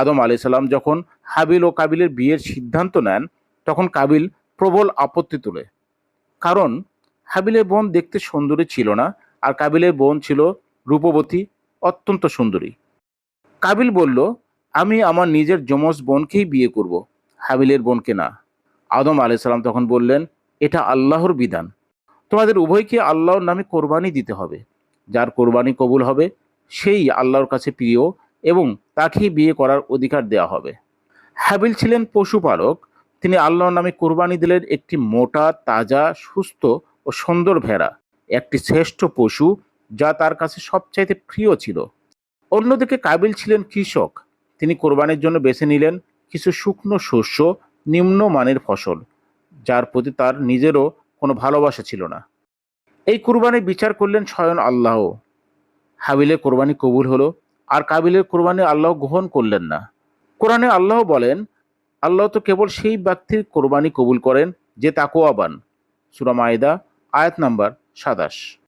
আদম আলি সাল্লাম যখন হাবিল ও কাবিলের বিয়ের সিদ্ধান্ত নেন, তখন কাবিল প্রবল আপত্তি তোলে। কারণ হাবিলের বোন দেখতে সুন্দরী ছিল না, আর কাবিলের বোন ছিল রূপবতী, অত্যন্ত সুন্দরী। কাবিল বলল, আমি আমার নিজের যমজ বোনকেই বিয়ে করব, হাবিলের বোনকে না। আদম আলি সাল্লাম তখন বললেন, এটা আল্লাহর বিধান। তোমাদের উভয়কে আল্লাহর নামে কোরবানি দিতে হবে। যার কোরবানি কবুল হবে, সেই আল্লাহর কাছে প্রিয় এবং তাকেই বিয়ে করার অধিকার দেওয়া হবে। হাবিল ছিলেন পশুপালক। তিনি আল্লাহর নামে কোরবানি দিলেন একটি মোটা, তাজা, সুস্থ ও সুন্দর ভেড়া। একটি শ্রেষ্ঠ পশু, যা তার কাছে সবচাইতে প্রিয় ছিল। অন্যদিকে কাবিল ছিলেন কৃষক। তিনি কোরবানির জন্য বেছে নিলেন কিছু শুকনো শস্য নিম্নমানের ফসল, যার প্রতি তার নিজেরও কোনো ভালোবাসা ছিল না। এই কোরবানি বিচার করলেন স্বয়ং আল্লাহ। হাবিলে কোরবানি কবুল হলো। আর কাবিলের কোরবানি আল্লাহ গ্রহণ করলেন না। কোরআনে আল্লাহ বলেন, আল্লাহ তো কেবল সেই ব্যক্তির কোরবানি কবুল করেন যে তাকোয়াবান সুরামায়দা আয়াত নাম্বার সাতাশ।